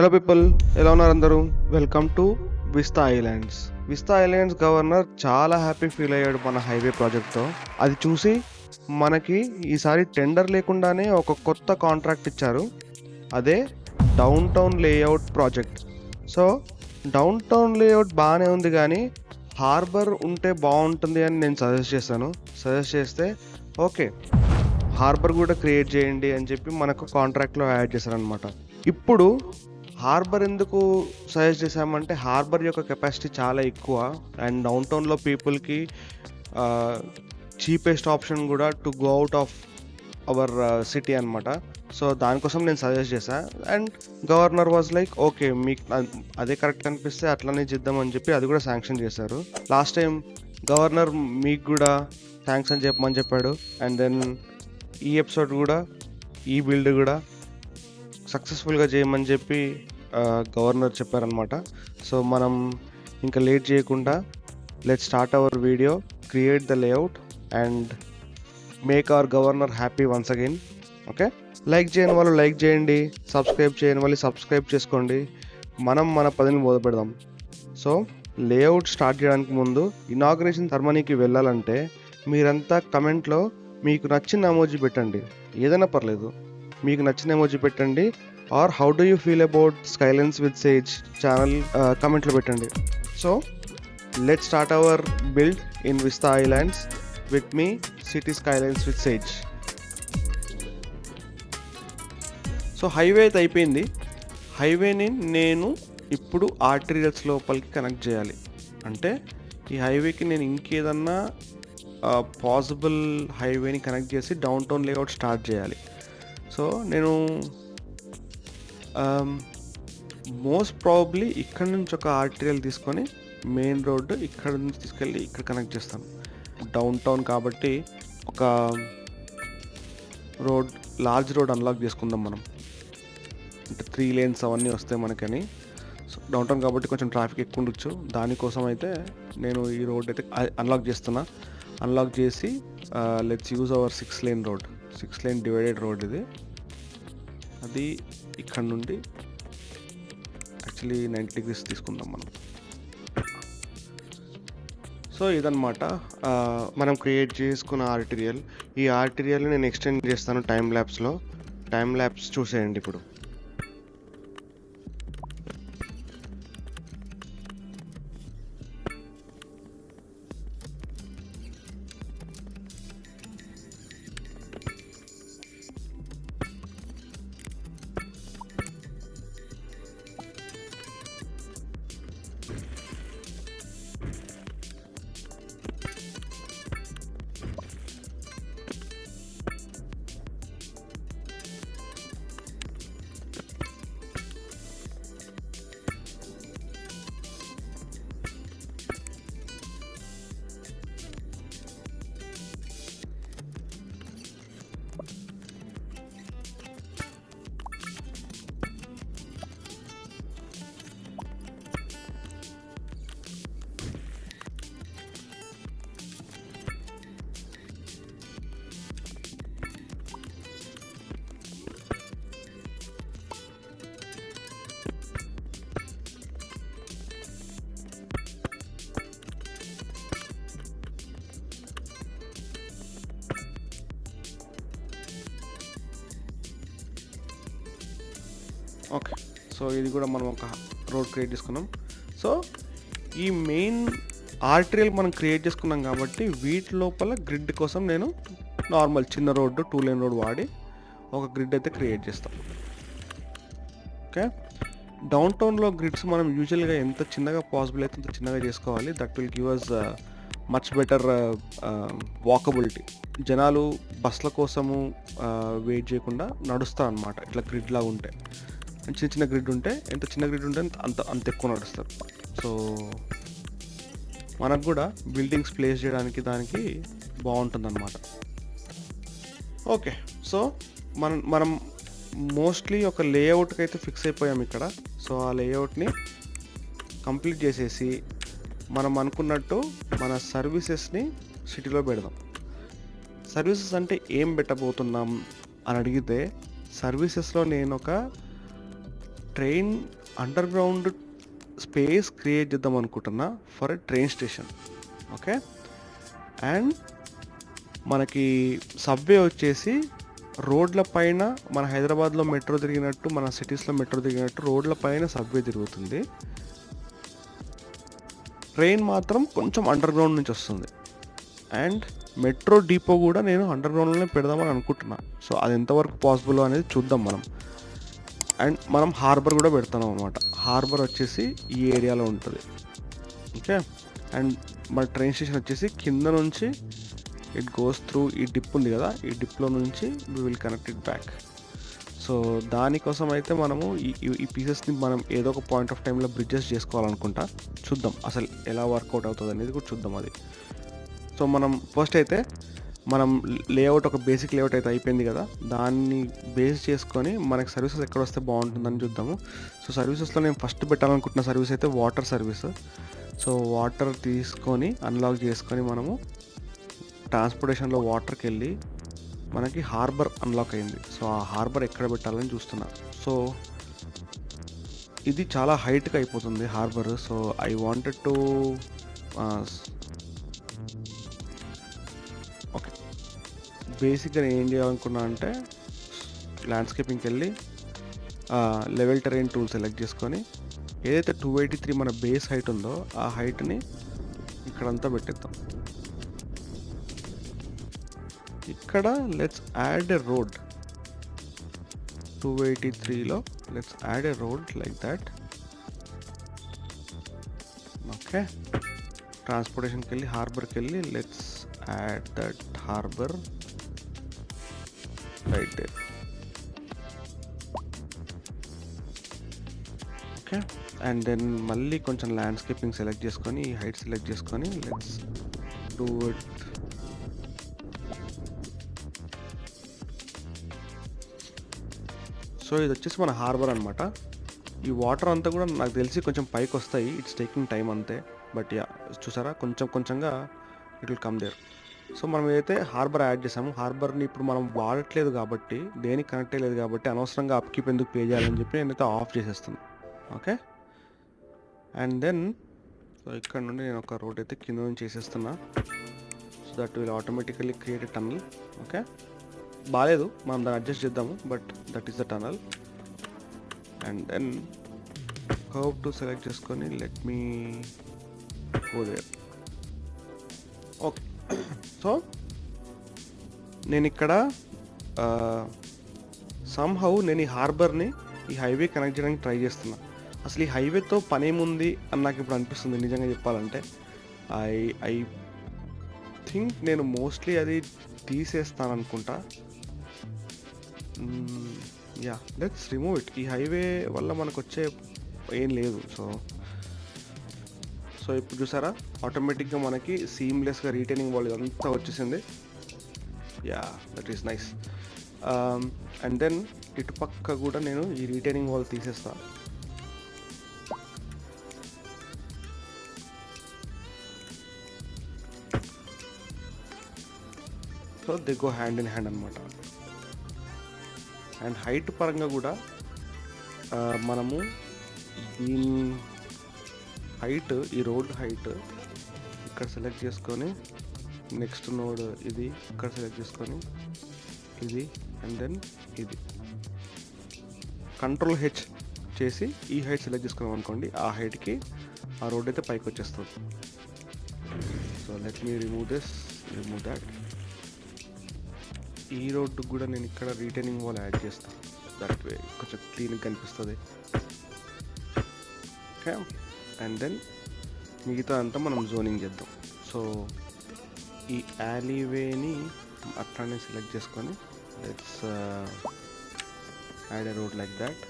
Hello people ఎలా ఉన్నారు అందరూ? Welcome to Vista Islands Vista Islands governor చాలా హ్యాపీ ఫీల్ అయ్యాడు మన హైవే ప్రాజెక్ట్తో అది చూసి మనకి ఈసారి టెండర్ లేకుండానే ఒక కొత్త కాంట్రాక్ట్ ఇచ్చారు. అదే downtown layout project so downtown layout బాగానే ఉంది కానీ హార్బర్ ఉంటే బాగుంటుంది అని నేను సజెస్ట్ చేశాను సజెస్ట్ చేస్తే ఓకే హార్బర్ కూడా క్రియేట్ చేయండి అని చెప్పి మనకు కాంట్రాక్ట్లో యాడ్ చేశారనమాట ఇప్పుడు హార్బర్ ఎందుకు సజెస్ట్ చేశామంటే హార్బర్ యొక్క కెపాసిటీ చాలా ఎక్కువ అండ్ డౌన్ టౌన్లో పీపుల్కి చీపెస్ట్ ఆప్షన్ కూడా to go out of our city అనమాట సో దానికోసం నేను సజెస్ట్ చేశాను and governor was like okay మీకు అదే కరెక్ట్ అనిపిస్తే అట్లనే చేద్దామని చెప్పి అది కూడా శాంక్షన్ చేశారు. లాస్ట్ టైం గవర్నర్ మీకు కూడా థ్యాంక్స్ అని చెప్పమని చెప్పాడు. అండ్ దెన్ ఈ ఎపిసోడ్ కూడా ఈ బిల్డ్ కూడా సక్సెస్ఫుల్గా చేయమని చెప్పి గవర్నర్ చెప్పారనమాట సో మనం ఇంకా లేట్ చేయకుండా let start our video create the layout and make our governor happy once again okay like చేయని వాళ్ళు లైక్ చేయండి సబ్స్క్రైబ్ చేయని వాళ్ళు సబ్స్క్రైబ్ చేసుకోండి. మనం మన పదిని మొదలుపెడదాం. సో లేఅవుట్ స్టార్ట్ చేయడానికి ముందు ఇనాగ్రేషన్ సెరమనీకి వెళ్ళాలంటే మీరంతా కమెంట్లో మీకు నచ్చిన ఎమోజీ పెట్టండి. ఏదైనా పర్లేదు. మీకు నచ్చిన ఎమోజీ పెట్టండి. Or how do you feel about skylines with sage channel కమెంట్లో పెట్టండి. So let start our build in Vista Islands with me city skylines with sage so highway అయితే అయిపోయింది. హైవేని నేను ఇప్పుడు ఆర్టీరియల్స్ లోపలికి కనెక్ట్ చేయాలి. అంటే ఈ హైవేకి నేను ఇంకేదన్నా పాసిబుల్ హైవేని కనెక్ట్ చేసి డౌన్ టౌన్ లేఅవుట్ స్టార్ట్ చేయాలి. సో నేను um, మోస్ట్ ప్రాబబ్లీ ఇక్కడ నుంచి ఒక ఆర్టీరియల్ తీసుకొని మెయిన్ రోడ్డు ఇక్కడ నుంచి తీసుకెళ్ళి ఇక్కడ కనెక్ట్ చేస్తాను. డౌన్ టౌన్ కాబట్టి ఒక రోడ్ లార్జ్ రోడ్ అన్లాక్ చేసుకుందాం మనం. అంటే త్రీ లేన్స్ అవన్నీ వస్తాయి మనకని. సో డౌన్ టౌన్ కాబట్టి కొంచెం ట్రాఫిక్ ఎక్కువ ఉండొచ్చు. దానికోసం అయితే నేను ఈ రోడ్ అయితే అన్లాక్ చేస్తున్నా. అన్లాక్ చేసి let's use our six lane road six line divided road ఇది. అది ఇక్కడ నుండి యాక్చువల్లీ నైంటీ డిగ్రీస్ తీసుకుందాం మనం. సో ఇదనమాట మనం క్రియేట్ చేసుకున్న ఆర్టీరియల్. ఈ ఆర్టీరియల్ని నేను ఎక్స్టెండ్ చేస్తాను టైం ల్యాబ్స్లో టైం ల్యాబ్స్ చూసేయండి ఇప్పుడు. ఓకే. సో ఇది కూడా మనం ఒక రోడ్ క్రియేట్ చేసుకున్నాం. సో ఈ మెయిన్ ఆర్టరీలు మనం క్రియేట్ చేసుకున్నాం కాబట్టి వీటి లోపల గ్రిడ్ కోసం నేను నార్మల్ చిన్న రోడ్డు టూ లైన్ రోడ్ వాడి ఒక గ్రిడ్ అయితే క్రియేట్ చేస్తాం. ఓకే. డౌన్ టౌన్లో గ్రిడ్స్ మనం యూజువల్గా ఎంత చిన్నగా పాసిబుల్ అయితే అంత చిన్నగా చేసుకోవాలి. That will give us much better walkability జనాలు బస్ల కోసము uh, వెయిట్ చేయకుండా నడుస్తారు అనమాట ఇట్లా గ్రిడ్ లాగా ఉంటే. చిన్న చిన్న గ్రిడ్ ఉంటే ఎంత చిన్న గ్రిడ్ ఉంటే అంత- అంత అంత ఎక్కువ నడుస్తారు. సో మనకు కూడా బిల్డింగ్స్ ప్లేస్ చేయడానికి దానికి బాగుంటుంది అన్నమాట ఓకే సో మనం మనం మోస్ట్లీ ఒక లేఅవుట్కి అయితే ఫిక్స్ అయిపోయాం ఇక్కడ. సో ఆ లేఅవుట్ని కంప్లీట్ చేసేసి మనం అనుకున్నట్టు మన సర్వీసెస్ని సిటీలో పెడదాం. సర్వీసెస్ అంటే ఏం పెట్టబోతున్నాం అని అడిగితే సర్వీసెస్లో నేను ఒక train underground space create చేద్దాం అనుకుంటున్నా for a train station okay and మనకి సబ్వే వచ్చేసి రోడ్ల పైన మన హైదరాబాద్లో మెట్రో తిరిగినట్టు మన సిటీస్లో మెట్రో తిరిగినట్టు రోడ్ల పైన సబ్వే తిరుగుతుంది. ట్రైన్ మాత్రం కొంచెం అండర్ గ్రౌండ్ నుంచి వస్తుంది. అండ్ మెట్రో డిపో కూడా నేను అండర్ గ్రౌండ్లోనే పెడదామని అనుకుంటున్నా. సో అది ఎంతవరకు పాసిబుల్ అనేది చూద్దాం మనం. అండ్ మనం హార్బర్ కూడా పెడతాం అనమాట హార్బర్ వచ్చేసి ఈ ఏరియాలో ఉంటుంది. ఓకే? అండ్ మన ట్రైన్ స్టేషన్ వచ్చేసి కింద నుంచి ఇట్ గోస్ త్రూ ఈ డిప్ ఉంది కదా ఈ డిప్లో నుంచి we will connect it back so దానికోసం అయితే మనము ఈ ఈ- పీసెస్ని మనం ఏదో ఒక పాయింట్ ఆఫ్ టైంలో బ్రిడ్జెస్ చేసుకోవాలనుకుంటా. చూద్దాం అసలు ఎలా వర్కౌట్ అవుతుంది అనేది కూడా చూద్దాం అది. సో మనం ఫస్ట్ అయితే మనం లేఅవుట్ ఒక బేసిక్ లేఅవుట్ అయితే అయిపోయింది కదా దాన్ని బేస్ చేసుకొని మనకి సర్వీసెస్ ఎక్కడ వస్తే బాగుంటుందని చూద్దాము. సో సర్వీసెస్లో నేను ఫస్ట్ పెట్టాలనుకుంటున్న సర్వీస్ అయితే వాటర్ సర్వీస్ సో వాటర్ తీసుకొని అన్లాక్ చేసుకొని మనము ట్రాన్స్పోర్టేషన్లో వాటర్కి వెళ్ళి మనకి హార్బర్ అన్లాక్ అయింది. సో ఆ హార్బర్ ఎక్కడ పెట్టాలని చూస్తున్నా. సో ఇది చాలా హైట్గా అయిపోతుంది harbour so I wanted to బేసిక్గా నేను ఏం చేయాలనుకున్నా అంటే ల్యాండ్స్కేపింగ్కి వెళ్ళి లెవెల్ టెరైన్ టూల్ సెలెక్ట్ చేసుకొని ఏదైతే టూ ఎయిటీ త్రీ మన బేస్ హైట్ ఉందో ఆ హైట్ని ఇక్కడంతా పెట్టేద్దాం. ఇక్కడ let's add a road two eighty త్రీలో let's add a road like that okay ట్రాన్స్పోర్టేషన్కి వెళ్ళి హార్బర్కి వెళ్ళి let's add that harbour right there okay and then మళ్ళీ కొంచెం ల్యాండ్స్కేపింగ్ సెలెక్ట్ చేసుకొని హైట్ సెలెక్ట్ చేసుకొని లెట్స్ డూ ఇట్ సో ఇది వచ్చేసి మన హార్బర్ అనమాట ఈ వాటర్ అంతా కూడా నాకు తెలిసి కొంచెం పైకి వస్తాయి. ఇట్స్ టేకింగ్ టైం అంతే. బట్ యా చూసారా? కొంచెం కొంచెంగా it will come there so మనం ఏదైతే హార్బర్ యాడ్ చేసామో హార్బర్ని ఇప్పుడు మనం వాడట్లేదు కాబట్టి దేనికి కనెక్ట్ అయ్యలేదు కాబట్టి అనవసరంగా అప్కీప్ ఎందుకు పే చేయాలని చెప్పి నేనైతే ఆఫ్ చేసేస్తాను ఓకే అండ్ దెన్ సో ఇక్కడ నుండి నేను ఒక రోడ్ అయితే కింద నుంచి చేసేస్తున్నా. So that will automatically create tunnel okay బాగాలేదు మనం దాన్ని అడ్జస్ట్ చేద్దాము. But that is the tunnel and then curve to select చేసుకొని let me go there okay so నేను ఇక్కడ సమ్హౌ నేను ఈ హార్బర్ని ఈ హైవే కనెక్ట్ చేయడానికి ట్రై చేస్తున్నా. అసలు ఈ హైవేతో పనేముంది అని నాకు ఇప్పుడు అనిపిస్తుంది నిజంగా చెప్పాలంటే. ఐ ఐ థింక్ నేను మోస్ట్లీ అది తీసేస్తాను అనుకుంటా యా లెట్స్ రిమూవ్ ఇట్. ఈ హైవే వల్ల మనకు వచ్చే ఏం లేదు సో సో ఇప్పుడు చూసారా? ఆటోమేటిక్గా మనకి సీమ్లెస్గా రీటైనింగ్ వాళ్ళు ఇదంతా వచ్చేసింది. Ya that is nice and then ఇటు పక్క కూడా నేను ఈ రీటైనింగ్ వాల్ తీసేస్తా. So they go hand in hand అనమాట అండ్ హైట్ పరంగా కూడా uh, మనము దీని హైట్ ఈ రోడ్ హైట్ ఇక్కడ సెలెక్ట్ చేసుకొని నెక్స్ట్ నోడ్ ఇది ఇక్కడ సెలెక్ట్ చేసుకొని ఇది అండ్ దెన్ ఇది. కంట్రోల్ హెచ్ చేసి ఈ హైట్ సెలెక్ట్ చేసుకున్నాం అనుకోండి ఆ హైట్కి ఆ రోడ్ అయితే పైకి వచ్చేస్తుంది. So let me remove this remove that ఈ రోడ్డు కూడా నేను ఇక్కడ రీటైనింగ్ వాల్ యాడ్ చేస్తాను దట్ వే కొంచెం క్లీన్గా కనిపిస్తుంది. ఓకే అండ్ దెన్ మిగతా అంతా మనం జోనింగ్ చేద్దాం. సో ఈ యాలీవేని అట్లానే సెలెక్ట్ చేసుకొని let's add a road like that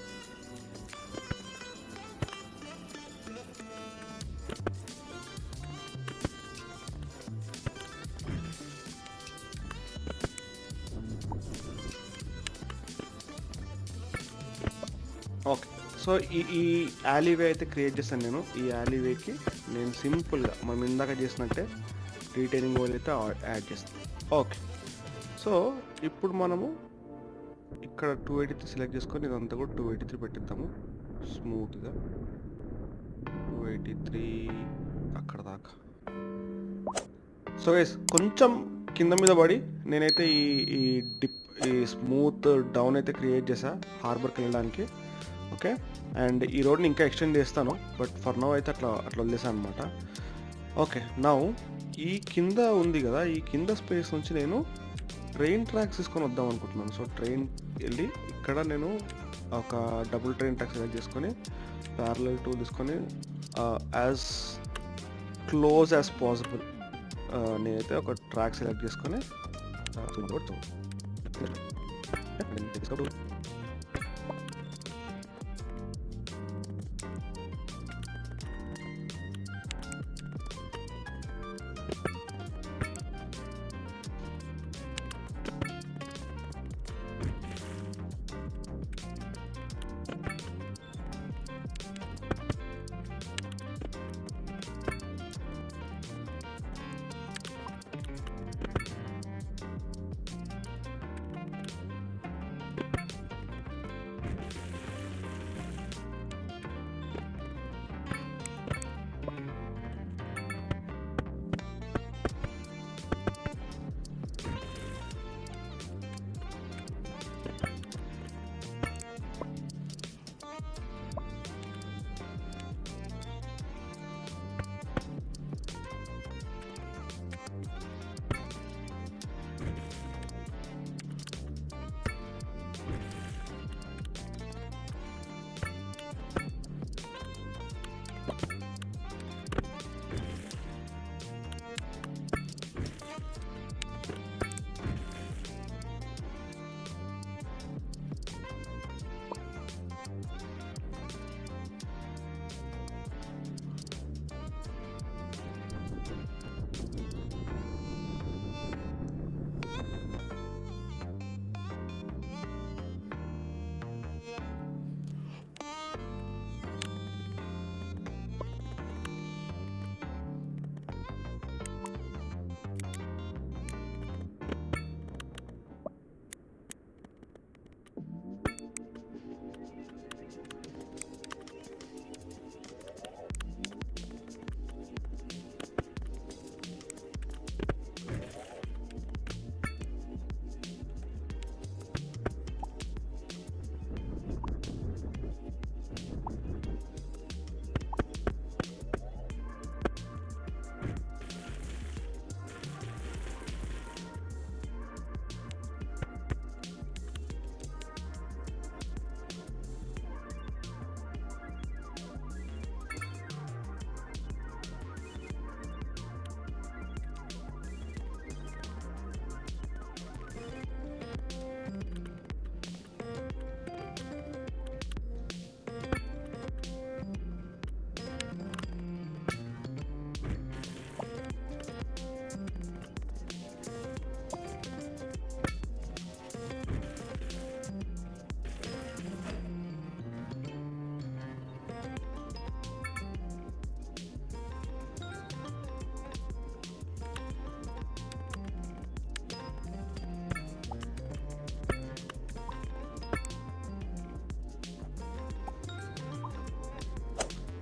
so ఈ ఈ యాలీవే అయితే క్రియేట్ చేస్తాను నేను. ఈ యాలీవేకి నేను సింపుల్గా మనం ఇందాక చేసినట్టే రీటైనింగ్ వాళ్ళు అయితే యాడ్ చేస్తాను. ఓకే సో ఇప్పుడు మనము ఇక్కడ టూ ఎయిటీ త్రీ సెలెక్ట్ చేసుకొని ఇదంతా కూడా టూ ఎయిటీ త్రీ పెట్టిద్దాము. స్మూత్గా టూ ఎయిటీ త్రీ అక్కడ దాకా. సో గైస్ కొంచెం కింద మీద పడి నేనైతే ఈ ఈ డిప్ ఈ స్మూత్ డౌన్ అయితే క్రియేట్ చేశా హార్బర్కి వెళ్ళడానికి. ఓకే? అండ్ ఈ రోడ్ని ఇంకా ఎక్స్టెండ్ చేస్తాను. బట్ ఫర్ నౌ అయితే అట్లా అట్లా వదిలేసాను అనమాట ఓకే నౌ ఈ కింద ఉంది కదా ఈ కింద స్పేస్ నుంచి నేను ట్రైన్ ట్రాక్స్ తీసుకొని వద్దాం అనుకుంటున్నాను. సో ట్రైన్ వెళ్ళి ఇక్కడ నేను ఒక డబుల్ ట్రైన్ ట్రాక్ సెలెక్ట్ చేసుకొని ప్యారలల్ టూ తీసుకొని యాజ్ క్లోజ్ యాజ్ పాసిబుల్ నేనైతే ఒక ట్రాక్ సెలెక్ట్ చేసుకొని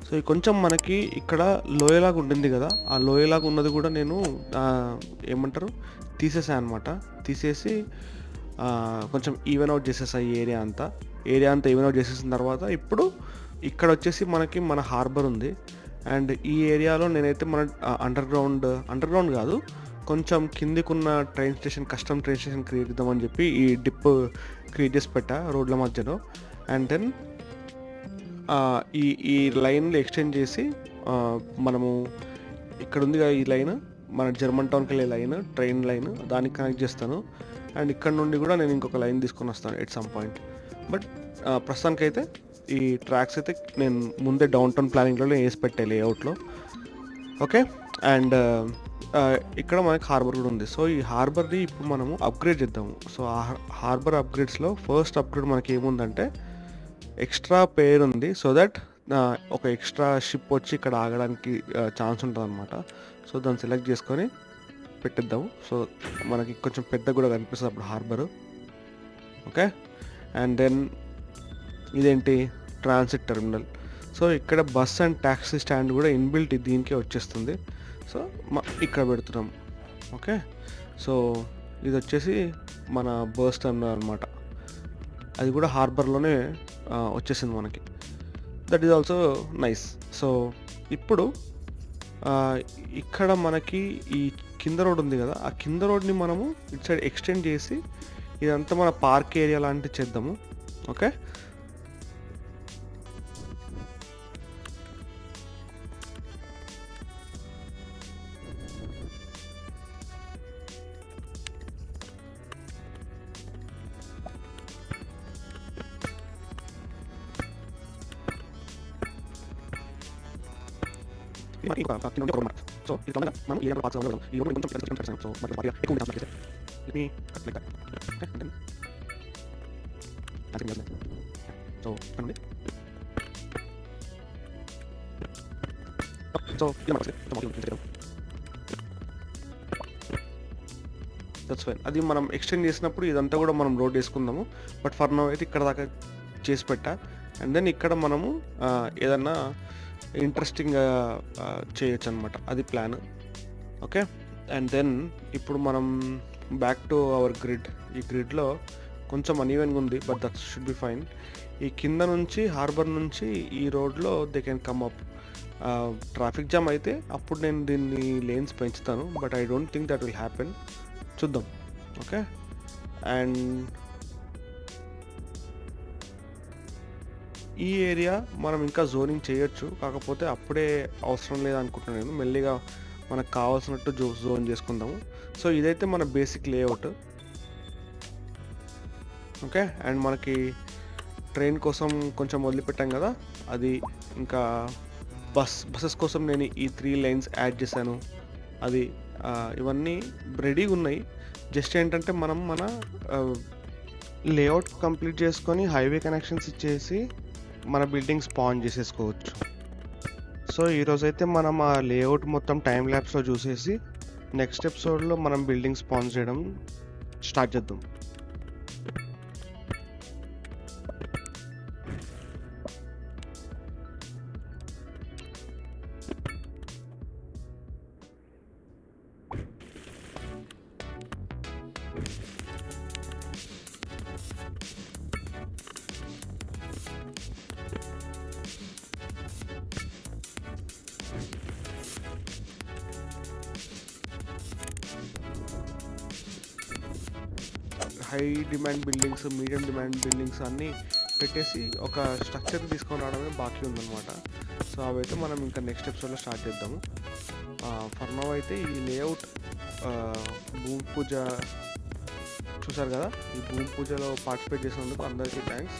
సో ఇది కొంచెం మనకి ఇక్కడ లోయలాగా ఉండింది కదా ఆ లోయలాగా ఉన్నది కూడా నేను ఏమంటారు తీసేసాను అనమాట తీసేసి కొంచెం ఈవెన్ అవుట్ చేసేసా ఈ ఏరియా అంతా. ఏరియా అంతా ఈవెన్ అవుట్ చేసేసిన తర్వాత ఇప్పుడు ఇక్కడ వచ్చేసి మనకి మన హార్బర్ ఉంది. అండ్ ఈ ఏరియాలో నేనైతే మన అండర్ గ్రౌండ్ అండర్ గ్రౌండ్ కాదు కొంచెం కిందికున్న train station custom train station create చేద్దామని చెప్పి ఈ డిప్ క్రియేట్ చేసి పెట్టా రోడ్ల మధ్యలో. అండ్ దెన్ ఈ ఈ లైన్లు ఎక్స్టెండ్ చేసి మనము ఇక్కడ ఉంది కదా ఈ లైన్ మన జర్మన్ టౌన్కి వెళ్ళే లైన్ ట్రైన్ లైన్ దానికి కనెక్ట్ చేస్తాను. అండ్ ఇక్కడ నుండి కూడా నేను ఇంకొక లైన్ తీసుకొని వస్తాను ఎట్ సమ్ పాయింట్. బట్ ప్రస్తుతానికైతే ఈ ట్రాక్స్ అయితే నేను ముందే డౌన్ టౌన్ ప్లానింగ్లో వేసి పెట్టాయి లేఅవుట్లో. ఓకే? అండ్ ఇక్కడ మనకి హార్బర్ కూడా ఉంది. సో ఈ హార్బర్ని ఇప్పుడు మనము అప్గ్రేడ్ చేద్దాము. సో ఆ హార్బర్ అప్గ్రేడ్స్లో ఫస్ట్ అప్గ్రేడ్ మనకి ఏముందంటే ఎక్స్ట్రా పేర్ ఉంది. సో దట్ ఒక ఎక్స్ట్రా షిప్ వచ్చి ఇక్కడ ఆగడానికి ఛాన్స్ ఉంటుంది అనమాట సో దాన్ని సెలెక్ట్ చేసుకొని పెట్టిద్దాము సో మనకి కొంచెం పెద్ద కూడా కనిపిస్తుంది అప్పుడు హార్బరు. ఓకే? అండ్ దెన్ ఇదేంటి? Transit terminal. సో ఇక్కడ బస్ అండ్ ట్యాక్సీ స్టాండ్ కూడా ఇన్బిల్ట్ దీనికే వచ్చేస్తుంది. సో మా ఇక్కడ పెడుతున్నాం. ఓకే? సో ఇది వచ్చేసి మన బస్ టర్మినల్ అనమాట అది కూడా హార్బర్లోనే వచ్చేసింది మనకి. That is also nice so ఇప్పుడు ఇక్కడ మనకి ఈ కింద రోడ్ ఉంది కదా ఆ కింద రోడ్ని మనము ఇటు సైడ్ ఎక్స్టెండ్ చేసి ఇదంతా మన పార్క్ ఏరియా లాంటివి చేద్దాము. ఓకే మనకి ఒక కింద ఉండే ఒక సో ఇది మనం ఈ రోడ్ కొంచెం సో మనకి బాగా ఎక్కువ సో సో ఇది మనకి సో దట్స్ ఫైన్ అది మనం ఎక్స్టెండ్ చేసినప్పుడు ఇదంతా కూడా మనం రోడ్ వేసుకుందాము బట్ ఫర్ నౌ అయితే ఇక్కడ దాకా చేసి పెట్టా. అండ్ దెన్ ఇక్కడ మనము ఏదన్నా ఇంట్రెస్టింగ్గా చేయొచ్చు అనమాట అది ప్లాన్ ఓకే అండ్ దెన్ ఇప్పుడు మనం బ్యాక్ టు అవర్ గ్రిడ్ ఈ గ్రిడ్లో కొంచెం అన్ఈవెన్గా ఉంది but that should be fine ఈ కింద నుంచి హార్బర్ నుంచి ఈ రోడ్లో they can come up traffic jam అయితే అప్పుడు నేను దీన్ని లేన్స్ పెంచుతాను but I don't think that will happen చూద్దాం. ఓకే అండ్ ఈ ఏరియా మనం ఇంకా జోనింగ్ చేయొచ్చు. కాకపోతే అప్పుడే అవసరం లేదనుకుంటున్నాను నేను. మెల్లిగా మనకు కావాల్సినట్టు జో జోన్ చేసుకుందాము. సో ఇదైతే మన బేసిక్ లేఅవుట్ ఓకే అండ్ మనకి ట్రైన్ కోసం కొంచెం వదిలిపెట్టాం కదా? అది ఇంకా బస్ బస్సెస్ కోసం నేను ఈ త్రీ లైన్స్ యాడ్ చేశాను. అది ఇవన్నీ రెడీగా ఉన్నాయి. జస్ట్ ఏంటంటే మనం మన లేఅవుట్ కంప్లీట్ చేసుకొని హైవే కనెక్షన్స్ ఇచ్చేసి మన బిల్డింగ్ స్పాన్ చేసేసుకోవచ్చు. సో ఈరోజు అయితే మనం ఆ లేఅవుట్ మొత్తం టైం ల్యాబ్స్లో చూసేసి నెక్స్ట్ ఎపిసోడ్లో మనం బిల్డింగ్ స్పాన్ చేయడం స్టార్ట్ చేద్దాం. Demand buildings medium demand buildings అన్నీ పెట్టేసి ఒక స్ట్రక్చర్ తీసుకొని రావడమే బాకీ ఉందన్నమాట. సో అవైతే మనం ఇంకా నెక్స్ట్ ఎపిసోడ్లో స్టార్ట్ చేద్దాము. ఫర్ నవ్ అయితే ఈ లేఅవుట్ భూమి పూజ చూసారు కదా? ఈ భూమి పూజలో పార్టిసిపేట్ చేసినందుకు అందరికీ థ్యాంక్స్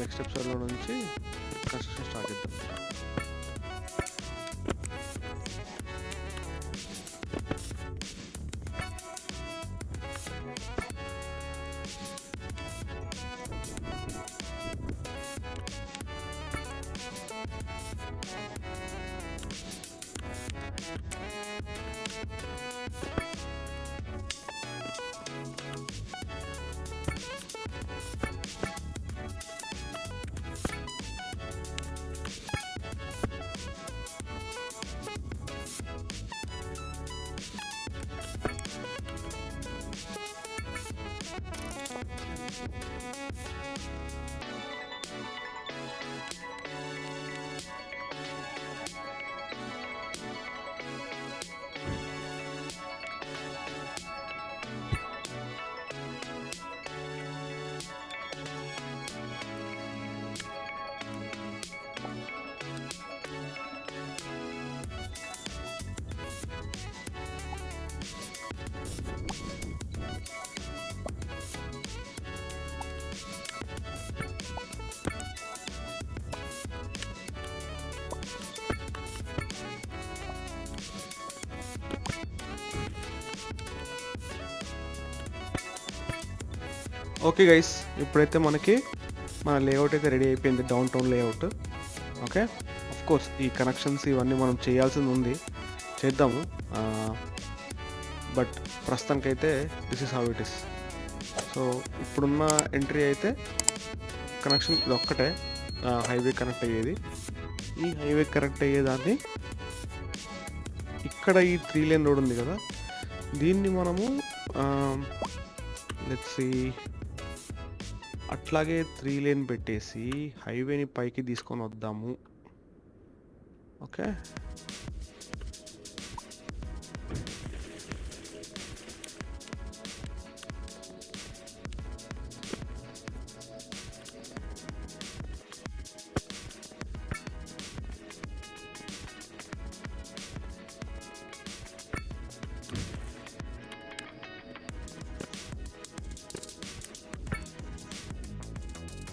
నెక్స్ట్ ఎపిసోడ్లో నుంచి కన్స్ట్రక్షన్ స్టార్ట్ చేద్దాం. ఓకే గైస్ ఇప్పుడైతే మనకి మన లేఅవుట్ అయితే రెడీ అయిపోయింది downtown layout okay of course ఈ కనెక్షన్స్ ఇవన్నీ మనం చేయాల్సింది ఉంది. చేద్దాము. బట్ ప్రస్తుతానికైతే this is how it is so ఇప్పుడున్న ఎంట్రీ అయితే కనెక్షన్ ఇది ఒక్కటే. హైవే కనెక్ట్ అయ్యేది. ఈ హైవే కనెక్ట్ అయ్యేదాన్ని ఇక్కడ ఈ త్రీ లేన్ రోడ్ ఉంది కదా. దీన్ని మనము లెట్స్ అట్లాగే త్రీ లేన్ పెట్టేసి హైవేని పైకి తీసుకొని వద్దాము. ఓకే?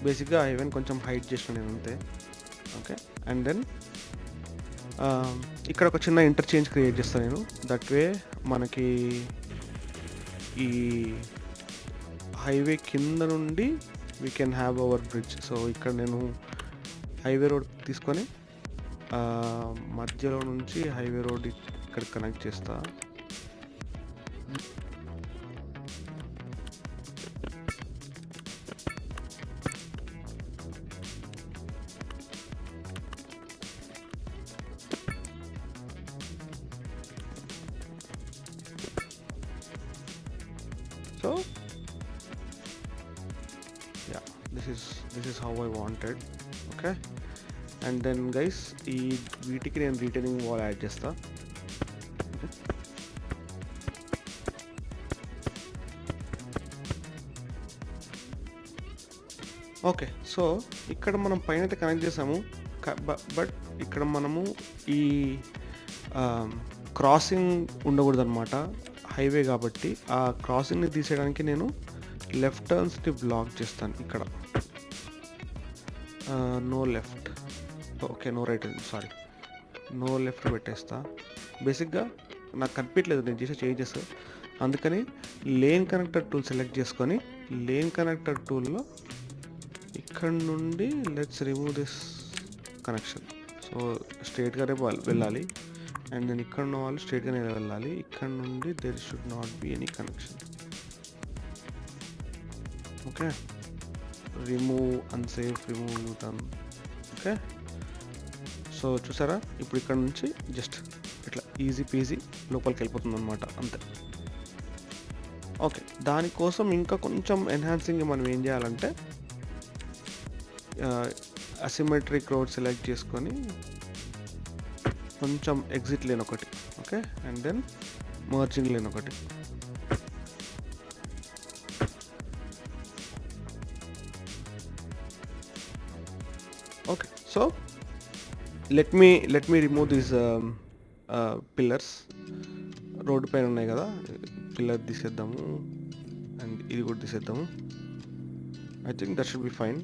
బేసిక్గా హైవేని కొంచెం హైట్ చేసిన నేను అంతే. ఓకే? అండ్ దెన్ ఇక్కడ ఒక చిన్న ఇంటర్చేంజ్ క్రియేట్ చేస్తాను నేను. దట్ వే మనకి ఈ హైవే కింద నుండి we can have our bridge so ఇక్కడ నేను హైవే రోడ్ తీసుకొని మధ్యలో నుంచి హైవే రోడ్ ఇక్కడ కనెక్ట్ చేస్తాను so ya this is this is how I wanted okay and then guys ఈ వీటికి నేను రీటైనింగ్ వాల్ యాడ్ చేస్తా. ఓకే సో ఇక్కడ మనం పైన అయితే కనెక్ట్ చేసాము బట్ ఇక్కడ మనము ఈ క్రాసింగ్ ఉండకూడదు అనమాట హైవే కాబట్టి ఆ క్రాసింగ్ని తీసేయడానికి నేను లెఫ్ట్ టర్న్స్ని బ్లాక్ చేస్తాను ఇక్కడ. No left. Okay no right sorry. No left పెట్టేస్తా. బేసిక్గా నాకు కనిపించలేదు నేను చేసే చేంజెస్. అందుకని లేన్ కనెక్టర్ టూల్ సెలెక్ట్ చేసుకొని లేన్ కనెక్టర్ టూల్లో ఇక్కడ నుండి let's remove this connection so స్ట్రేట్గానే వెళ్ళాలి. అండ్ నేను ఇక్కడ ఉన్న వాళ్ళు స్ట్రైట్గానే వెళ్ళాలి ఇక్కడ నుండి there should not be any connection okay remove unsafe remove U turn okay so చూసారా? ఇప్పుడు ఇక్కడ నుంచి జస్ట్ ఇట్లా ఈజీ పీజీ లోపలికి వెళ్ళిపోతుంది అనమాట అంతే ఓకే దానికోసం ఇంకా కొంచెం ఎన్హాన్సింగ్ మనం ఏం చేయాలంటే అసిమెట్రిక్ రోడ్ సెలెక్ట్ చేసుకొని కొంచెం ఎగ్జిట్ లేన్ ఒకటి okay and then merging lane ఒకటి. Okay so let me let me remove these pillars road పైన ఉన్నాయి కదా పిల్లర్ తీసేద్దాము. అండ్ ఇది కూడా తీసేద్దాము. I think that should be fine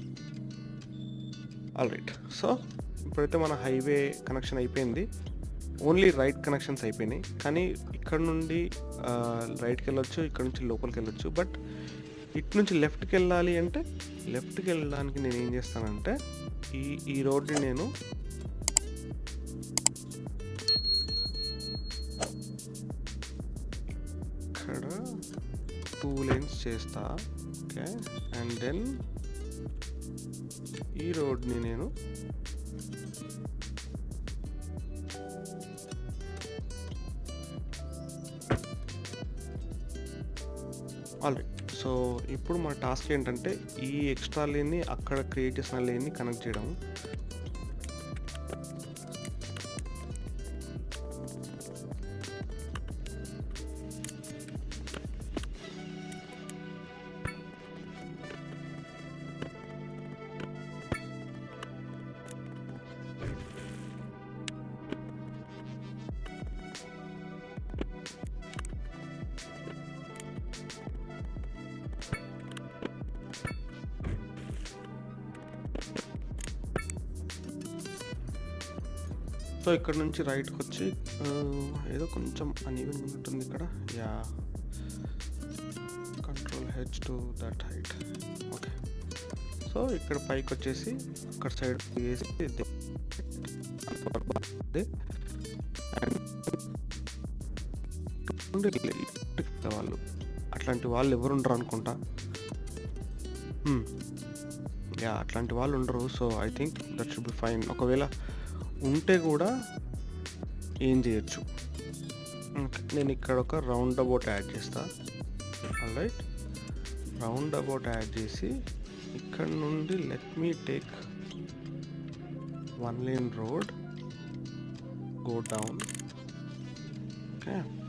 all right so ఇప్పుడైతే మన హైవే కనెక్షన్ అయిపోయింది. ఓన్లీ రైట్ కనెక్షన్స్ అయిపోయినాయి. కానీ ఇక్కడ నుండి రైట్కి వెళ్ళొచ్చు ఇక్కడ నుంచి లోపలికి వెళ్ళొచ్చు బట్ ఇటు నుంచి లెఫ్ట్కి వెళ్ళాలి అంటే లెఫ్ట్కి వెళ్ళడానికి నేను ఏం చేస్తానంటే ఈ ఈ రోడ్ని నేను ఇక్కడ టూ లేన్స్ చేస్తా ఓకే? అండ్ దెన్ ఈ రోడ్ని నేను ఆల్రెడీ సో ఇప్పుడు మన టాస్క్ ఏంటంటే ఈ ఎక్స్ట్రా లేన్ని అక్కడ క్రియేట్ చేసిన లేన్ని కనెక్ట్ చేయడం సో ఇక్కడ నుంచి రైట్కి వచ్చి ఏదో కొంచెం అనీవెన్ ఉంటుంది ఇక్కడ. Ya control H to that height okay so ఇక్కడ పైకి వచ్చేసి అక్కడ సైడ్ వేసి వాళ్ళు. అట్లాంటి వాళ్ళు ఎవరు ఉండరు అనుకుంటా. Hmm. యా అట్లాంటి వాళ్ళు ఉండరు. So I think that should be fine ఒకవేళ ఉంటే కూడా ఏం చేయొచ్చు? నేను ఇక్కడ ఒక రౌండ్ అబౌట్ యాడ్ చేస్తా. రైట్ రౌండ్ అబౌట్ యాడ్ చేసి ఇక్కడ నుండి let me take one lane road go down okay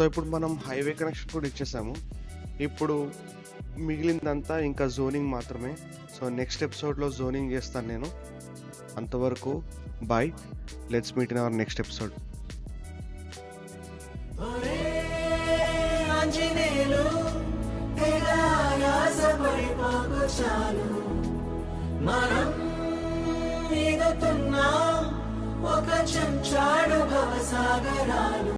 so ఇప్పుడు మనం హైవే కనెక్షన్ కూడా ఇచ్చేసాము. ఇప్పుడు మిగిలిందంతా ఇంకా జోనింగ్ మాత్రమే. సో నెక్స్ట్ ఎపిసోడ్లో జోనింగ్ చేస్తాను నేను. అంతవరకు bye let's meet in our next episode మనం ఒక చెంచాడు భవసాగరాలు.